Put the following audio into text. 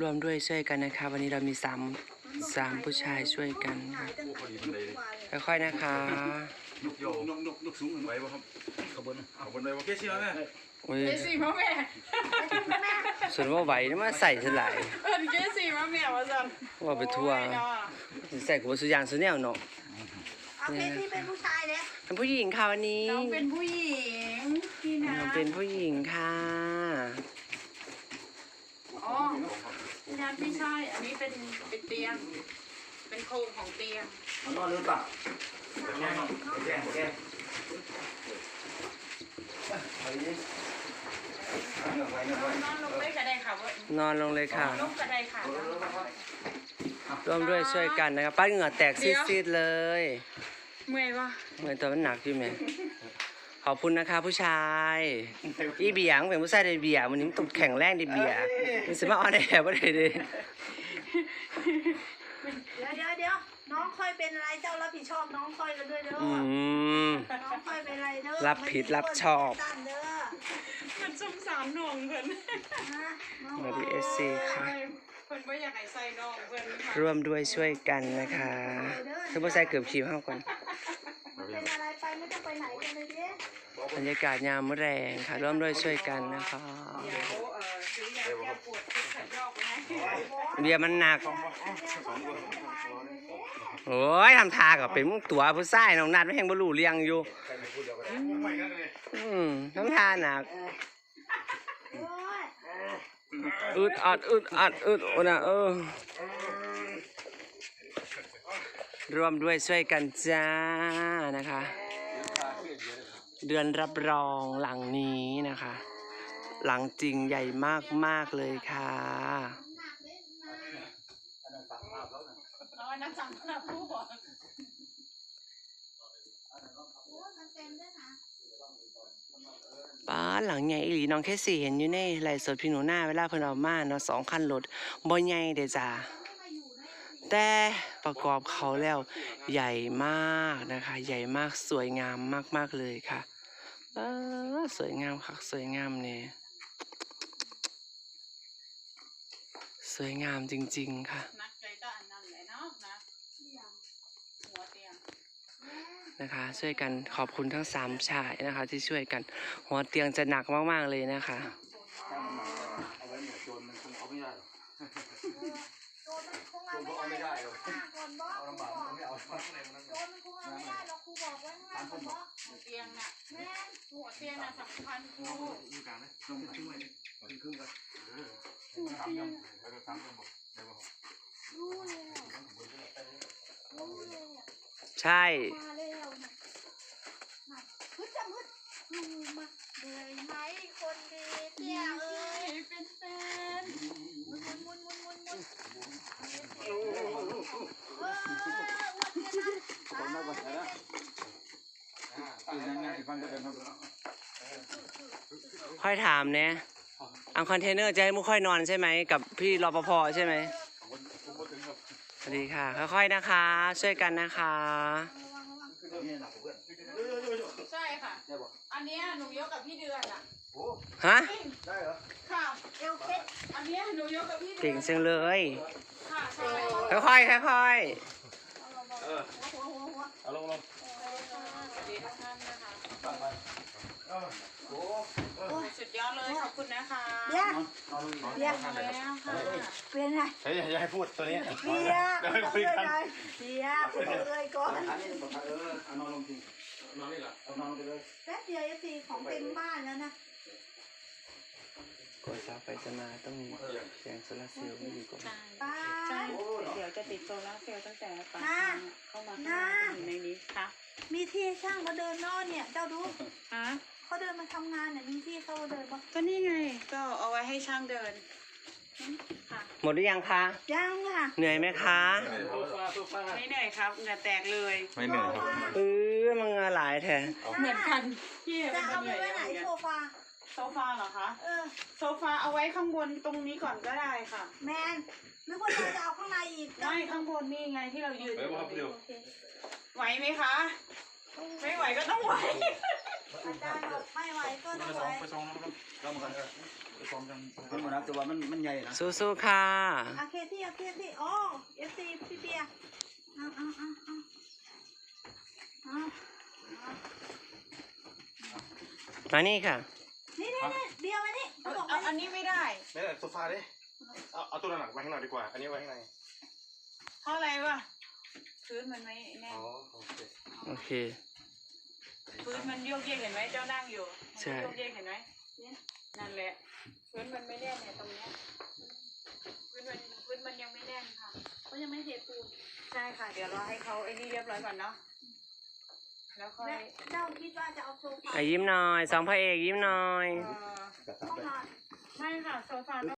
รวมด้วยช่วยกันนะคะ วันนี้เรามีสามสามผู้ชายช่วยกันค่ะค่อยๆนะคะนกโยนกนกนกสูงไหวป่ะครับขบวนขบวนไหวป่ะเกซี่แล้วแม่โอ้ยเจสี่มาแม่ส่วนว่าไหวนี่มาใส่สลายเออเจสี่มาแม่มาสั่นว่าไปทัวโอ้ยเนาะใส่กับสุยางสุดแนวเนาะ เอาเพชรที่เป็นผู้ชายเลยเป็นผู้หญิงค่ะวันนี้น้องเป็นผู้หญิงพี่นะน้องเป็นผู้หญิงค่ะอ๋อพี่นัทไม่ใช่ อันนี้เป็นเป็นเตียง เป็นโครงของเตียงมันนอนหรือเปล่าแก้แก้แก้ไปดิไว้นนะไว้อนนอนลงเลยก็ได้ค่ะว่านอนลงเลยค่ะลงก็ได้ค่ะร่วมด้วยช่วยกันนะครับป้าเหงื่อแตกซีดๆเลย เมื่อยปะเหมือนตัวมันหนักอยู่ไหมขอบคุณนะคะผู้ชายอีเบียงเป็นผู้ชายในเบียร์วันนี้มันตุกแข็งแรงในเบียร์มันสามารถออนแอร์บ่ได้เลยเดี๋ยวเดี๋ยวเดี๋ยวน้องค่อยเป็นอะไรเจ้ารับผิดชอบน้องค่อยกันด้วยเด้ออืมน้องค่อยเป็นอะไรเด้อรับผิดรับชอบไม่ได้เด้อมันสงสารน้องเพิ่นนะน้องมาดีเอสซีค่ะ เพิ่นไม่อยากให้ใส่น้องเพิ่นค่ะร่วมด้วยช่วยกันนะคะคือผู้ชายเกือบขีบเข้าก่อนมันเป็นอะไรไปไม่ต้องไปไหนกันเลยเด้บรรยากาศยามมื้อแรงค่ะ ร่วมด้วยช่วยกันนะคะเดี๋ยวเอ่อซื้อยาแก้ปวดทุกขัดยอกไว้ให้เบียร์มันหนักโอ้ยทำทากับเป็นมุกตัวผู้ชายน้องนัดไม่แห่งบรูเรียงอยู่อืมทำทาหนักโอึดอัดอึดอัดอึดโอ้นะเออ รวมด้วยช่วยกันจ้านะคะ เดือนรับรองหลังนี้นะคะ หลังจริงใหญ่มากมากเลยค่ะเอาอันนั้นสั่งนะผู้บอกาหลังใหญ่อีหลีน้องแค่สี่เห็นอยู่ในไลฟ์สดพี่หนูหน้าเวลาเพิ่นเอามาเนาะสองคันรถบ่ใหญ่เด้จ้าแต่ประกอบเขาแล้วใหญ่มากนะคะ ใหญ่มากสวยงามมากๆเลยค่ะอสวยงามคักสวยงามเนี่ยสวยงามจริง ๆ ค่ะ นักใจก็อันนั้นแหละเนาะนะหัวเตียง นะคะ ช่วยกันขอบคุณทั้งสามชายนะคะ ที่ช่วยกัน หัวเตียงจะหนักมากๆเลยนะคะเอาไว้เนี่ยโจรมันคงเอาไม่ได้โจรมันคงเอาไม่ได้หรอกก่อนบอกเอาลำบากมันไม่เอาอะไรมันโจรมันคงเอาไม่ได้หรอกครูบอกไว้ข้างล่างก่อนบอกหัวเตียงน่ะแม่นหัวเตียงน่ะสำคัญครูดูการนะลงไปช่วยดิขึ้นขึ้นกันเออทำยังแล้วก็ทำกันหมดเดี๋ยวรู้เลยอะรู้เลยอะ ใช่ มาแล้วนะน่ะฮึดจังฮึดดูมาเลยไหมคนดีเตี้ยเอ้ยเป็นแฟนมุนมุนมุนมุนมุนเอออ้วนกันนะตื่นยังไงฟังก็เป็นครับค่อยถามเนี่ยเอาคอนเทนเนอร์จะให้มุกค่อยนอนใช่ไหมกับพี่รปภใช่ไหม วัสดีค่ะ ค่อยๆนะคะ ช่วยกันนะคะนี่หนักเพื่อนใช่ค่ะ อันเนี้ยหนูยกกับพี่เดือนอะโอ้ฮะได้เหรอค่ะ เอวเพชรอันเนี้ยหนูยกกับพี่เดืเก่งอนจังเลย ค่ะใช่ค่อยๆค่อยเออหัวหัวหัวเอาลงลง สวัสดีทุกท่านนะคะตั้งไปโอ้สุดย อดเลยขอบคุณนะคะเดี๋ยวนอนลงนอนเดี๋ยวแล้วค่ะเป็นไงเฮ้ยอย่าให้พูดตัวนี้เดี๋ยวเดี๋ยวให้คุยกันเดี๋ยวคุยเลยก่อนอันนี้บอกเออเอานอนลงจริงนอนนี่แหละเอานอนไปเลยแป๊บเดียวจะตีของเต็มบ้านแล้วนะๆกดซับไปจะมาต้องมีแสงโซลาร์เซลล์ไม่ดีกว่าป้าใช่เดี๋ยวจะติดโซลาร์เซลล์ตั้งแต่ปากน่าทางเข้ามาข้างในอยู่ในนี้ค่ะมีที่ให้ช่างมาเดินนอนเนี่ยเจ้าดูฮะ เขาเดินมาทำงานเนี่ยมีที่เขาเดินปะก็นี่ไง ก็เอาไว้ให้ช่างเดินค่ะหมดหรือยังคะยังค่ะเหนื่อยไหมคะไม่เหนื่อยครับเหงื่อแตกเลย ไม่เหนื่อยครับเออมันเหงาหลายแท้เหมือนกันพี่จะเป็นเอาเหไปนื่อยไว้ไหนเหมือนกันโซฟาโซฟาเหรอคะเออโซฟาเอาไว้ข้างบนตรงนี้ก่อนก็ได้ค่ะ แมนนึกว่าเราจะเอาข้างในอีกไม่ข้างบนนี่ไงที่เรายืนเฮ้ยครับเดี๋ยวโอเคไหวไหมคะ ไม่ไหวก็ต้องไหว อาจารย์บอกไม่เรามกันเออไปฟ้องกันมันมานับแต่ว่ามันมันใหญ่นะสู้ๆค่ะโอเคที่โอเคที่โอ้เอฟซีพี่เปียเอาเอาเอาเอาเอามานี่ค่ะ นี่นี่นี่เดียวมานี่เขาบอกว่าอันนี้ไม่ได้นี่ได้โซฟาดิเอาเอาตัวหนักไว้ข้างนอกดีกว่า อันนี้ไว้ข้างในเพราะอะไรวะพื้นมันไม่แน่โอเค มันโยกเยกเห็นไหมเจ้านั่งอยู่มันใช่โยกเยกเห็นไหมเนี่ยนั่นแหละพื้นมันไม่แน่นเนี่ยตรงเนี้ยพื้นมันพื้นมันยังไม่แน่นค่ะเขายังไม่เทปูนใช่ค่ะ เดี๋ยวรอให้เขาไอ้นี่เรียบร้อยก่อนเนาะแล้วค่อยและเจ้าคิดว่าจะเอาโซฟาอะยิ้มหน่อยสองพระเอกยิ้มหน่อย เอ่อห้องนอน ไม่ค่ะโซฟา